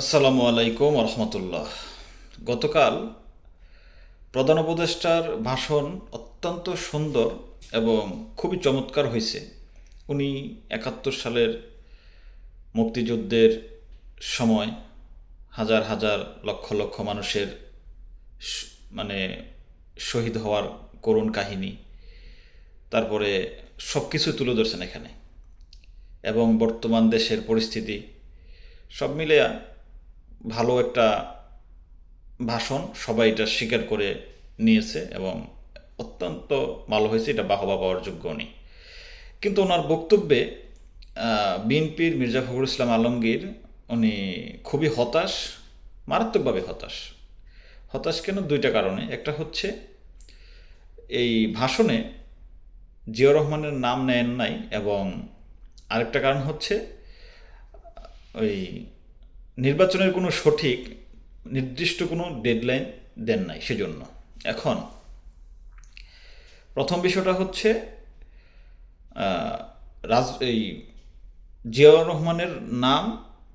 আসসালামু আলাইকুম রহমতুল্লাহ। গতকাল প্রধান উপদেষ্টার ভাষণ অত্যন্ত সুন্দর এবং খুবই চমৎকার হয়েছে। উনি একাত্তর সালের মুক্তিযুদ্ধের সময় হাজার হাজার লক্ষ লক্ষ মানুষের মানে শহীদ হওয়ার করুণ কাহিনী, তারপরে সব কিছু তুলে ধরছেন এখানে। এবং বর্তমান দেশের পরিস্থিতি সব মিলে ভালো একটা ভাষণ সবাই এটা স্বীকার করে নিয়েছে এবং অত্যন্ত ভালো হয়েছে, এটা বাহবা পাওয়ার যোগ্য উনি। কিন্তু ওনার বক্তব্যে বিএনপির মির্জা ফখরুল ইসলাম আলমগীর, উনি খুবই হতাশ, মারাত্মকভাবে হতাশ। হতাশ কেন? দুইটা কারণে। একটা হচ্ছে, এই ভাষণে জিয়াউর রহমানের নাম নেন নাই এবং আরেকটা কারণ হচ্ছে, ওই নির্বাচনের কোনো সঠিক, নির্দিষ্ট কোনো ডেডলাইন দেন নাই সেজন্য। এখন, প্রথম বিষয়টা হচ্ছে রাজ, এই জিয়াউর রহমানের নাম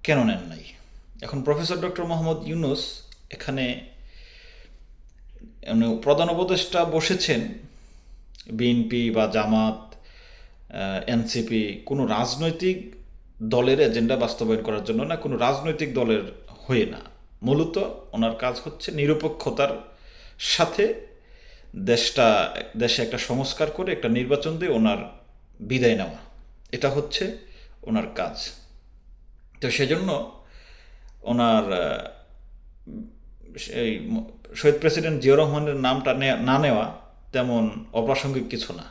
কেন নেন নাই? এখন প্রফেসর ডক্টর মোহাম্মদ ইউনুস এখানে মানে প্রধান উপদেষ্টা বসেছেন, বিএনপি বা জামাত এনসিপি, কোনো রাজনৈতিক দলের এজেন্ডা বাস্তবায়ন করার জন্য না, কোনো রাজনৈতিক দলের হয়ে না। মূলত ওনার কাজ হচ্ছে নিরপেক্ষতার সাথে দেশটা, দেশে একটা সংস্কার করে একটা নির্বাচন দিয়ে ওনার বিদায় নেওয়া। এটা হচ্ছে ওনার কাজ। তো সেজন্য ওনার এই শহীদ প্রেসিডেন্ট জিয়াউর রহমানের নামটা না নেওয়া তেমন অপ্রাসঙ্গিক কিছু না।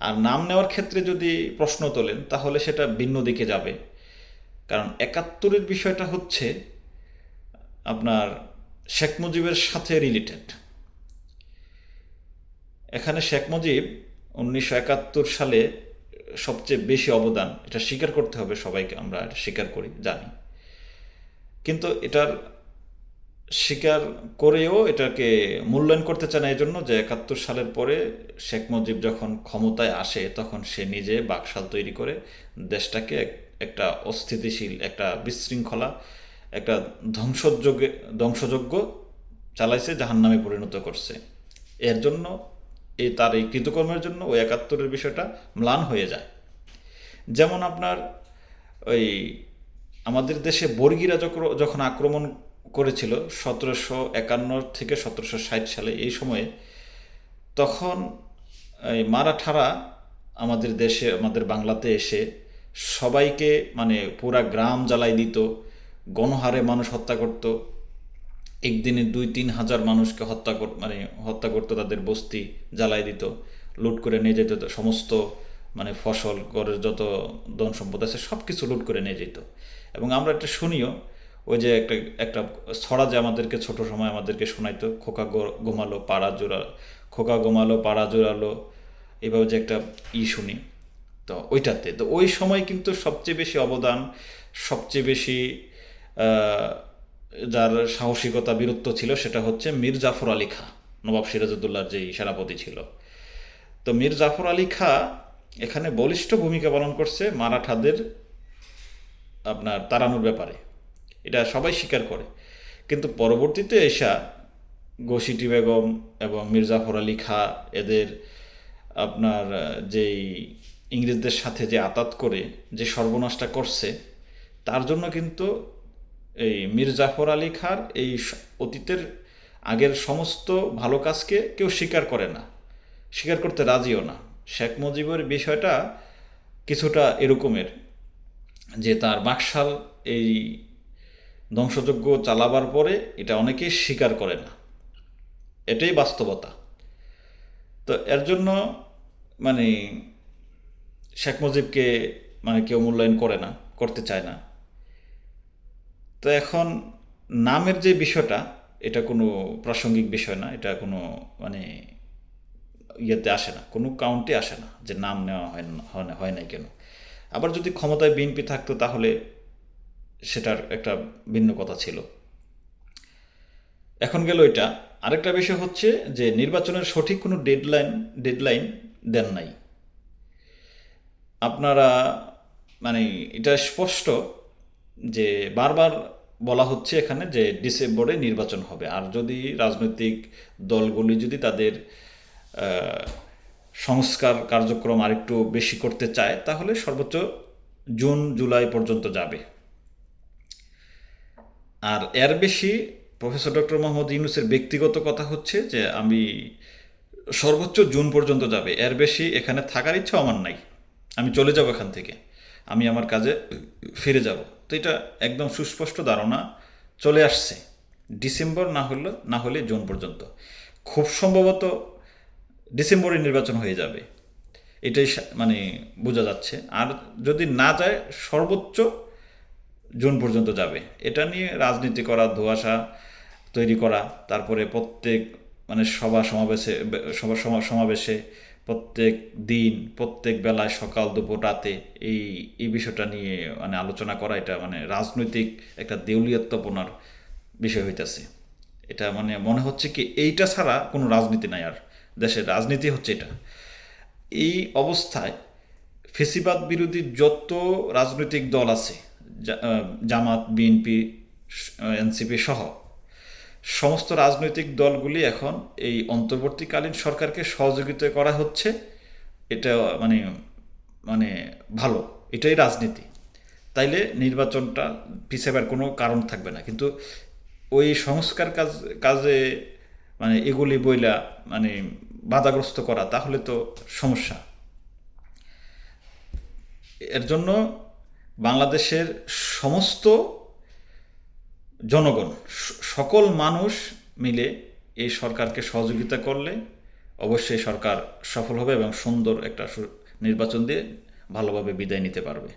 আর নাম নেওয়ার ক্ষেত্রে যদি প্রশ্ন তোলেন, তাহলে সেটা ভিন্ন দিকে যাবে। কারণ একাত্তরের বিষয়টা হচ্ছে আপনার শেখ মুজিবের সাথে রিলেটেড এখানে শেখ মুজিব উনিশশো একাত্তর সালে সবচেয়ে বেশি অবদান, এটা স্বীকার করতে হবে সবাইকে, আমরা স্বীকার করি, জানি। কিন্তু এটার স্বীকার করেও এটাকে মূল্যায়ন করতে চায় না এই জন্য যে একাত্তর সালের পরে শেখ মুজিব যখন ক্ষমতায় আসে, তখন সে নিজে বাকশাল তৈরি করে দেশটাকে একটা অস্থিতিশীল, একটা বিশৃঙ্খলা, একটা ধ্বংসযোগ্য ধ্বংসযোগ্য চালাইছে, জাহান্নামে পরিণত করছে। এর জন্য এই তার এই কৃতকর্মের জন্য ওই একাত্তরের বিষয়টা ম্লান হয়ে যায়। যেমন আপনার ওই আমাদের দেশে বর্গীরা যখন আক্রমণ করেছিল সতেরোশো একান্ন থেকে সতেরোশো ষাট সালে এই সময়ে। তখন এই মারাঠারা আমাদের দেশে, আমাদের বাংলাতে এসে সবাইকে মানে পুরা গ্রাম জ্বালাই দিত, গণহারে মানুষ হত্যা করত, একদিনে দুই তিন হাজার মানুষকে হত্যা কর মানে হত্যা করতো, তাদের বস্তি জ্বালাই দিত, লুট করে নিয়ে যেত, সমস্ত মানে ফসল, ঘরের যত ধন সম্পদ আছে সব কিছু লুট করে নিয়ে যেত। এবং আমরা একটা শুনিও ওই যে একটা একটা ছড়া যে আমাদেরকে ছোট সময় আমাদেরকে শোনাইতো, খোকা গোমালো, পাড়া জোড়া, খোকা গোমালো, পাড়া জোড়ালো এভাবে যে একটা ই শুনি, তো ওইটাতে। তো ওই সময় কিন্তু সবচেয়ে বেশি অবদান, সবচেয়ে বেশি যার সাহসিকতা বীরত্ব ছিল সেটা হচ্ছে মীর জাফর আলী খা, নবাব সিরাজউদ্দৌলার যেই সেনাপতি ছিল। তো মীর জাফর আলী খা এখানে বলিষ্ঠ ভূমিকা পালন করছে মারাঠাদের আপনার তাড়ানোর ব্যাপারে। এটা সবাই স্বীকার করে। কিন্তু পরবর্তীতে এসা গোসিটি বেগম এবং মীর জাফর আলী খা এদের আপনার যেই ইংরেজদের সাথে যে আতাত করে, যে সর্বনাশটা করছে, তার জন্য কিন্তু এই মীর জাফর আলী খার এই অতীতের আগের সমস্ত ভালো কাজকে কেউ স্বীকার করে না, স্বীকার করতে রাজিও না। শেখ মুজিবের বিষয়টা কিছুটা এরকমের, যে তার বাকশাল এই ধ্বংসযজ্ঞ চালাবার পরে এটা অনেকেই স্বীকার করে না। এটাই বাস্তবতা। তো এর জন্য মানে শেখ মুজিবকে মানে কেউ মূল্যায়ন করে না, করতে চায় না। তো এখন নামের যে বিষয়টা, এটা কোনো প্রাসঙ্গিক বিষয় না, এটা কোনো মানে ইয়েতে আসে না, কোনো কাউন্টে আসে না যে নাম নেওয়া হয় না- হয় নাই কেন। আবার যদি ক্ষমতায় বিএনপি থাকতো তাহলে সেটার একটা ভিন্ন কথা ছিল। এখন গেল এটা। আরেকটা বিষয় হচ্ছে যে নির্বাচনের সঠিক কোনো ডেডলাইন ডেডলাইন দেন নাই। আপনারা মানে এটা স্পষ্ট যে বারবার বলা হচ্ছে এখানে যে ডিসেম্বরে নির্বাচন হবে। আর যদি রাজনৈতিক দলগুলি যদি তাদের সংস্কার কার্যক্রম আরেকটু বেশি করতে চায়, তাহলে সর্বোচ্চ জুন, জুলাই পর্যন্ত যাবে। আর এর বেশি প্রফেসর ডক্টর মোহাম্মদ ইউনুসের ব্যক্তিগত কথা হচ্ছে যে আমি সর্বোচ্চ জুন পর্যন্ত যাবে। এর বেশি এখানে থাকার ইচ্ছা আমার নাই। আমি চলে যাব এখান থেকে। আমি আমার কাজে ফিরে যাব। তো এটা একদম সুস্পষ্ট ধারণা চলে আসছে। ডিসেম্বর না হলে না হলে জুন পর্যন্ত। খুব সম্ভবত ডিসেম্বরে নির্বাচন হয়ে যাবে। এটাই মানে বোঝা যাচ্ছে। আর যদি না যায়, সর্বোচ্চ জুন পর্যন্ত যাবে। এটা নিয়ে রাজনীতি করা, ধোয়াশা তৈরি করা, তারপরে প্রত্যেক মানে সভা সমাবেশে, সভা সমা- সমাবেশে প্রত্যেক দিন, প্রত্যেক বেলায় সকাল দুপুর রাতে এই এই বিষয়টা নিয়ে মানে আলোচনা করা, এটা মানে রাজনৈতিক একটা দেউলিয়াত্মপনার বিষয় হইতেছে। এটা মানে মনে হচ্ছে কি এইটা ছাড়া কোনো রাজনীতি নাই আর। দেশের রাজনীতি হচ্ছে এটা। এই অবস্থায় ফেসিবাদ বিরোধী যত রাজনৈতিক দল আছে জামাত, বিএনপি এনসিপি সহ সমস্ত রাজনৈতিক দলগুলি এখন এই অন্তর্বর্তীকালীন সরকারকে সহযোগিতা করা হচ্ছে। এটা মানে মানে ভালো। এটাই রাজনীতি। তাইলে নির্বাচনটা পিছাবার কোনো কারণ থাকবে না। কিন্তু ওই সংস্কার কাজ, কাজে মানে এগুলি বইলা মানে বাধাগ্রস্ত করা, তাহলে তো সমস্যা। এর জন্য বাংলাদেশের সমস্ত জনগণ সকল মানুষ মিলে এই সরকারকে সহযোগিতা করলে অবশ্যই সরকার সফল হবে এবং সুন্দর একটা নির্বাচন দিয়ে ভালোভাবে বিদায় নিতে পারবে।